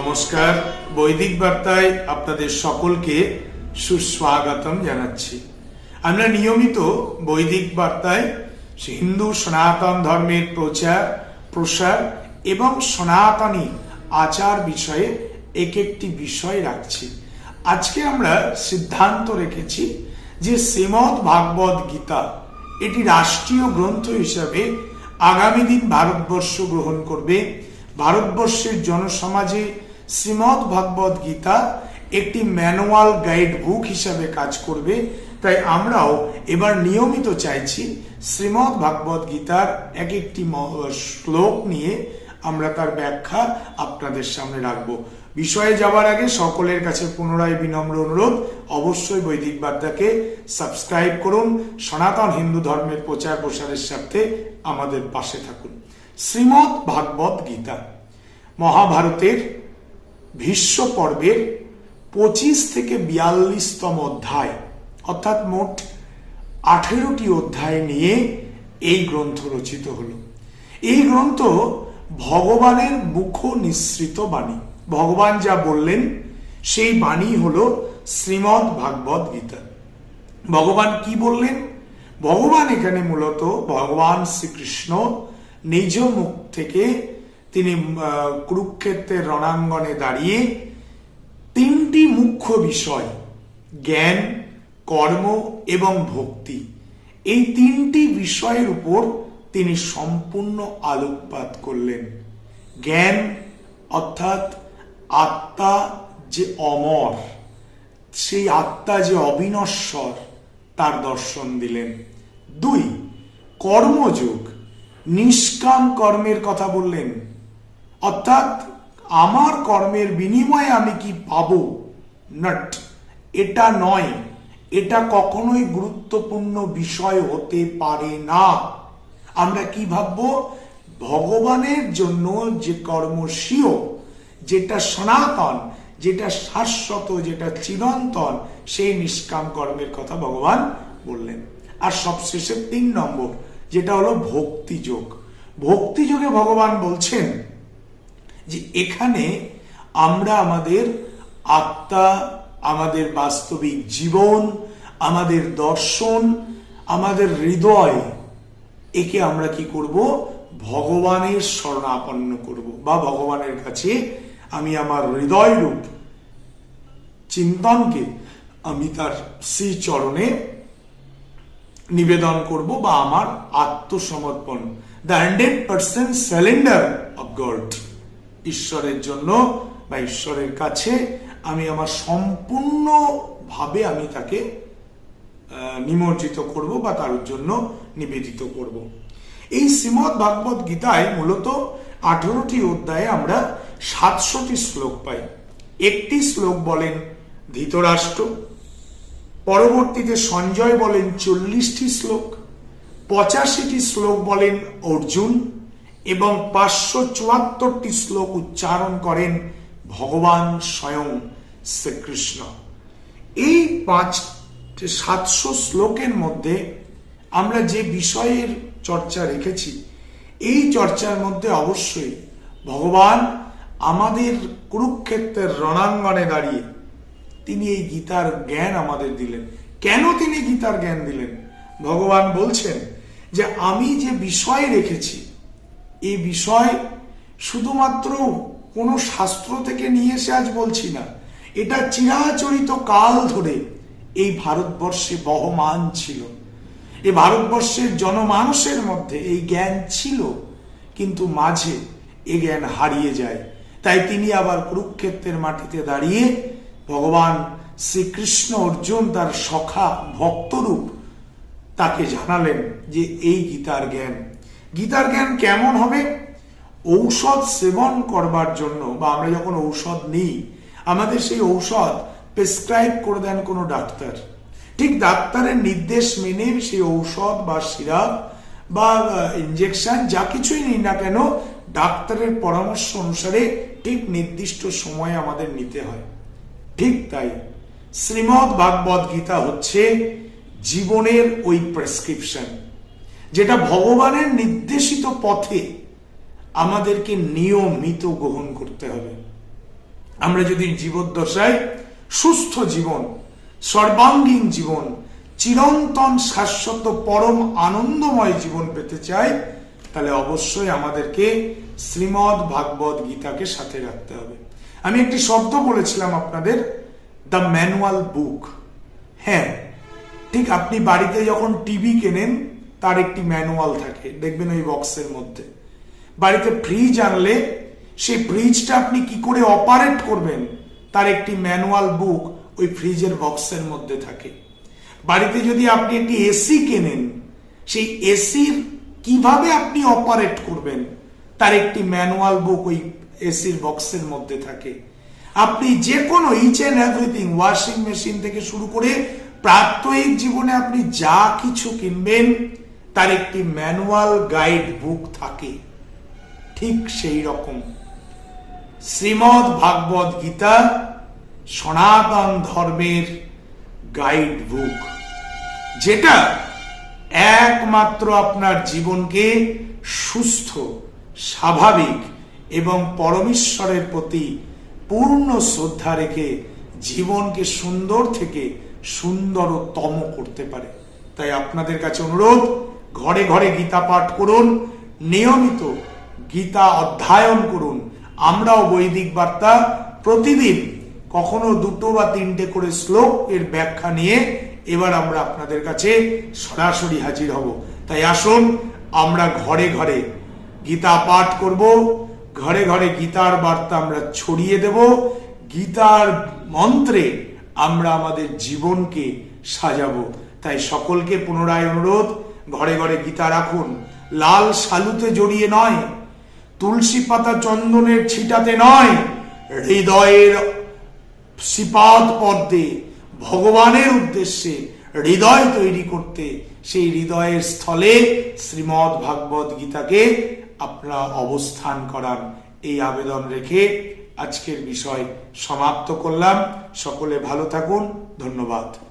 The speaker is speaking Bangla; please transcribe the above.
নমস্কার। বৈদিক বার্তায় আপনাদের সকলকে সুস্বাগতম জানাচ্ছি। আমরা নিয়মিত বৈদিক বার্তায় হিন্দু সনাতন ধর্মের প্রচার, প্রসার এবং সনাতনী আচার বিষয়ে এক একটি বিষয় রাখছি। আজকে আমরা সিদ্ধান্ত রেখেছি যে শ্রীমদ ভাগবত গীতা এটি রাষ্ট্রীয় গ্রন্থ হিসাবে আগামী দিন ভারতবর্ষ গ্রহণ করবে। ভারতবর্ষের জনসমাজে শ্রীমদ ভাগবত গীতা একটি ম্যানুয়াল গাইড বুক হিসাবে কাজ করবে, তাই আমরাও এবার নিয়মিত চাইছি শ্রীমৎ ভাগবত গীতার এক একটি শ্লোক নিয়ে আমরা তার ব্যাখ্যা আপনাদের সামনে রাখব। বিষয়ে যাওয়ার আগে সকলের কাছে পুনরায় বিনম্র অনুরোধ, অবশ্যই বৈদিক বার্তাকে সাবস্ক্রাইব করুন, সনাতন হিন্দু ধর্মের প্রচার প্রসারের স্বার্থে আমাদের পাশে থাকুন। শ্রীমদ ভাগবত গীতা, মহাভারতের ভীষ্ম পর্বের পঁচিশ থেকে বিয়াল্লিশতম অধ্যায়, অর্থাৎ মোট আঠেরোটি অধ্যায় নিয়ে এই গ্রন্থ রচিত হলো। এই গ্রন্থ ভগবানের মুখ নিঃসৃত বাণী। ভগবান যা বললেন, সেই বাণী হলো শ্রীমদ ভাগবত গীতা। ভগবান কি বললেন? ভগবান এখানে মূলত ভগবান শ্রীকৃষ্ণ নিজ মুখ থেকে তিনি কুরুক্ষেত্রের রণাঙ্গনে দাঁড়িয়ে তিনটি মুখ্য বিষয়, জ্ঞান, কর্ম এবং ভক্তি, এই তিনটি বিষয়ের উপর তিনি সম্পূর্ণ আলোকপাত করলেন। জ্ঞান অর্থাৎ আত্মা যে অমর, সেই আত্মা যে অবিনশ্বর, তার দর্শন দিলেন। দুই, কর্মযোগ, নিষ্কাম কর্মের কথা বললেন। অর্থাৎ আমার কর্মের বিনিময়ে আমি কি পাবো? নট এটা নয়। এটা কখনোই গুরুত্বপূর্ণ বিষয় হতে পারে না। আমরা কি ভাববো? ভগবানের জন্য যে কর্মশীয় যেটা সনাতন, যেটা শাশ্বত, যেটা চিরন্তন, সেই নিষ্কাম কর্মের কথা ভগবান বললেন। আর সবশেষে তিন নম্বর, যেটা হলো ভক্তিযোগ ভক্তিযোগে ভগবান বলছেন যে এখানে আমরা আমাদের আত্মা, আমাদের বাস্তবিক জীবন, আমাদের দর্শন, আমাদের হৃদয়, একে আমরা কি করব? ভগবানের শরণাপন্ন করব বা ভগবানের কাছে আমি আমার হৃদয় রূপ চিন্তনকে আমি তার শ্রী চরণে নিবেদন করব বা আমার আত্মসমর্পণ the hundred percent surrender of God ঈশ্বরের জন্য বা ঈশ্বরের কাছে আমি আমার সম্পূর্ণ ভাবে আমি তাকে নিমজ্জিত করব বা তার জন্য নিবেদিত করব। এই শ্রীমদ ভাগবত গীতায় মূলত আঠেরোটি অধ্যায়ে আমরা সাতশোটি শ্লোক পাই। একটি শ্লোক বলেন ধৃতরাষ্ট্র, পরবর্তীতে সঞ্জয় বলেন চল্লিশটি শ্লোক, পঁচাশিটি শ্লোক বলেন অর্জুন এবং পাঁচশো চুয়াত্তরটি শ্লোক উচ্চারণ করেন ভগবান স্বয়ং শ্রীকৃষ্ণ। এই পাঁচ, সাতশো শ্লোকের মধ্যে আমরা যে বিষয়ের চর্চা রেখেছি, এই চর্চার মধ্যে অবশ্যই ভগবান আমাদের কুরুক্ষেত্রের রণাঙ্গনে দাঁড়িয়ে তিনি এই গীতার জ্ঞান আমাদের দিলেন। কেন তিনি গীতার জ্ঞান দিলেন? ভগবান বলছেন যে আমি যে বিষয় রেখেছি এই বিষয় শুধুমাত্র কোনো শাস্ত্র থেকে নিয়ে এসে আজ বলছি না। এটা চিরাচরিত কাল ধরে এই ভারতবর্ষে বহমান ছিল। এই ভারতবর্ষের জনমানুষের মধ্যে এই জ্ঞান ছিল, কিন্তু মাঝে এ জ্ঞান হারিয়ে যায়। তাই তিনি আবার কুরুক্ষেত্রের মাটিতে দাঁড়িয়ে ভগবান শ্রীকৃষ্ণ অর্জুন তার সখা ভক্তরূপ তাকে জানালেন যে এই গীতার জ্ঞান গীতার জ্ঞান কেমন হবে? ঔষধ সেবন করবার জন্য, বা আমরা যখন ঔষধ নিই, আমাদের সেই ঔষধ প্রেসক্রাইব করে দেন কোনো ডাক্তার। ঠিক ডাক্তারের নির্দেশ মেনে সেই ঔষধ বা সিরাপ বা ইঞ্জেকশন যা কিছুই নিই না কেন, ডাক্তারের পরামর্শ অনুসারে ঠিক নির্দিষ্ট সময়ে আমাদের নিতে হয়। ঠিক তাই শ্রীমদ ভাগবত গীতা হচ্ছে জীবনের ওই প্রেসক্রিপশন যেটা ভগবানের নির্দেশিত পথে আমাদেরকে নিয়মিত গ্রহণ করতে হবে। আমরা যদি জীবদ্দশায় সুস্থ জীবন, সর্বাঙ্গীন জীবন, চিরন্তন শাশ্বত পরম আনন্দময় জীবন পেতে চাই, তাহলে অবশ্যই আমাদেরকে শ্রীমদ ভাগবত গীতাকে সাথে রাখতে হবে। আমি একটি শব্দ বলেছিলাম আপনাদের, দ্য ম্যানুয়াল বুক হ্যাঁ ঠিক আপনি বাড়িতে যখন টিভি কেনেন তার একটি ম্যানুয়াল থাকে। দেখবেন ওই বক্সের মধ্যে। বাড়িতে ফ্রিজ আনলে সেই ফ্রিজটা আপনি কি করে অপারেট করবেন? তার একটি ম্যানুয়াল বুক ওই ফ্রিজের বক্সের মধ্যে থাকে। বাড়িতে যদি আপনি একটি এসি কেনেন, সেই এসির কীভাবে আপনি অপারেট করবেন? তার একটি ম্যানুয়াল বুক ওই এসির বক্সের মধ্যে থাকে। আপনি যে কোনো each and everything washing machine থেকে শুরু করে প্রাত্যহিক জীবনে আপনি যা কিছু কিনবেন তার একটি ম্যানুয়াল গাইড বুক থাকে। ঠিক সেই রকম। শ্রীমদ ভাগবত গীতা সনাতন ধর্মের গাইড বুক যেটা একমাত্র আপনার জীবনকে সুস্থ, স্বাভাবিক এবং পরমেশ্বরের প্রতি পূর্ণ শ্রদ্ধা রেখে জীবনকে সুন্দর থেকে সুন্দরতম করতে পারে। তাই আপনাদের কাছে অনুরোধ ঘরে ঘরে গীতা পাঠ করুন, নিয়মিত গীতা অধ্যয়ন করুন। আমরাও বৈদিক বার্তা প্রতিদিন কখনো দুটো বা তিনটে করে শ্লোক এর ব্যাখ্যা নিয়ে এবার আমরা আপনাদের কাছে সরাসরি হাজির হব। তাই আসুন, আমরা ঘরে ঘরে গীতা পাঠ করব, ঘরে ঘরে গীতার বার্তা আমরা ছড়িয়ে দেব, গীতার মন্ত্রে আমরা আমাদের জীবনকে সাজাবো। তাই সকলকে পুনরায় অনুরোধ ঘরে ঘরে গীতা রাখুন। লাল সালুতে জড়িয়ে নয়, তুলসী পাতা চন্দনের ছিটাতে নয়, হৃদয়ের শ্রীপাদ পদ্মে, ভগবানের উদ্দেশ্যে হৃদয় তৈরি করতে, সেই হৃদয়ের স্থলে শ্রীমদ ভাগবত গীতাকে আপনারা অবস্থান করান। এই আবেদন রেখে আজকের বিষয় সমাপ্ত করলাম। সকলে ভালো থাকুন। ধন্যবাদ।